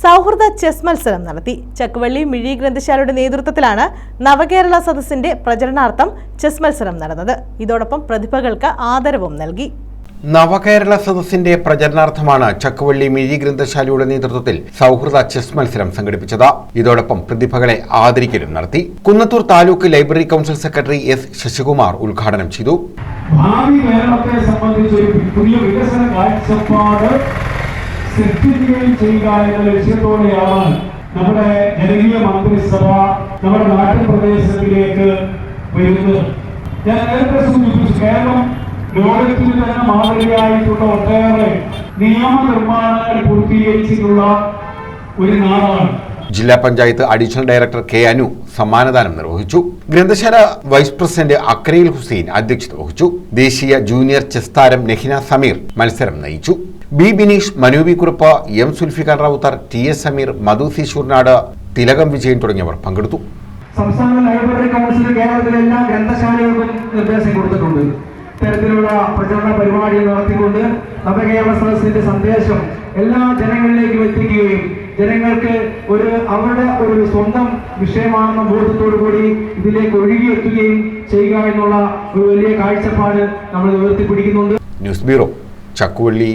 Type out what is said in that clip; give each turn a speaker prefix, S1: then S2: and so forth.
S1: സൗഹൃദ ചെസ് മത്സരം നടത്തി. ചക്കുവള്ളി മിഴി ഗ്രന്ഥശാലയുടെ നേതൃത്വത്തിലാണ് നവകേരള സദസ്സിന്റെ പ്രചരണാർത്ഥം ചെസ് മത്സരം നടന്നത്. ഇതോടൊപ്പം പ്രതിഭകൾക്ക് ആദരവും നൽകി.
S2: നവകേരള സദസ്സിന്റെ പ്രചരണാർത്ഥമാണ് ചക്കുവള്ളി മിഴി ഗ്രന്ഥശാലയുടെ നേതൃത്വത്തിൽ സൗഹൃദ ചെസ് മത്സരം സംഘടിപ്പിച്ചത്. ഇതോടൊപ്പം പ്രതിഭകളെ ആദരിക്കലും നടത്തി. Kunnathur taluk library council secretary S Sasikumar ഉദ്ഘാടനം ചെയ്തു.
S3: ഭാവി കേരളത്തെ സംബന്ധിച്ച് ഒരു പുതിയ വികസന കാഴ്ചപ്പാട് സൃഷ്ടിക്കുകയും ചെയ്യുക എന്ന ലക്ഷ്യത്തോടെയാണ് നമ്മുടെ ജനകീയ മന്ത്രിസഭ നമ്മുടെ നാട്ടുപ്രദേശത്തിലേക്ക് വരുന്നത്. ഞാൻ നേരത്തെ സൂചിപ്പിച്ചു കേരളം ലോകത്തിൽ തന്നെ മാതൃകയായിട്ടുള്ള ഒട്ടേറെ നിയമനിർമ്മാണങ്ങൾ പൂർത്തീകരിച്ചിട്ടുള്ള ഒരു നാടാണ്.
S2: ജില്ലാ panchayat additional director K Anu സമ്മാനദാനം നിർവഹിച്ചു. ഗ്രന്ഥശാല വൈസ് പ്രസിഡന്റ് അക്രയിൽ ഹുസൈൻ അധ്യക്ഷത വഹിച്ചു. ദേശീയ ജൂനിയർ ചെസ് താരം നെഹിന സമീർ മത്സരം നയിച്ചു. B Bineesh മനുബി Kurup M Sulfikhan Rowther T S Sameer Madhu C Sooranad Thilakam Vijayan തുടങ്ങിയവർ പങ്കെടുത്തു.
S3: സംസ്ഥാന ലൈബ്രറി കൗൺസിൽ കേരളത്തിലെ എല്ലാ ഗ്രന്ഥശാലകൾക്കും നിർദ്ദേശം കൊടുത്തിട്ടുണ്ട്. ഇത്തരത്തിലുള്ള പ്രചരണ പരിപാടി നടത്തിക്കൊണ്ട് നവകേരള സദസ്സിന്റെ സന്ദേശം എല്ലാ ജനങ്ങളിലേക്കും എത്തിക്കുകയും ജനങ്ങൾക്ക് ഒരു അവരുടെ ഒരു സ്വന്തം വിഷയമാണെന്ന ബോധത്തോടു കൂടി ഇതിലേക്ക് ഒഴുകിയെത്തുകയും ചെയ്യുക എന്നുള്ള ഒരു വലിയ കാഴ്ചപ്പാട് നമ്മൾ ഉയർത്തിപ്പിടിക്കുന്നുണ്ട്.
S2: News bureau Chakkuvalli.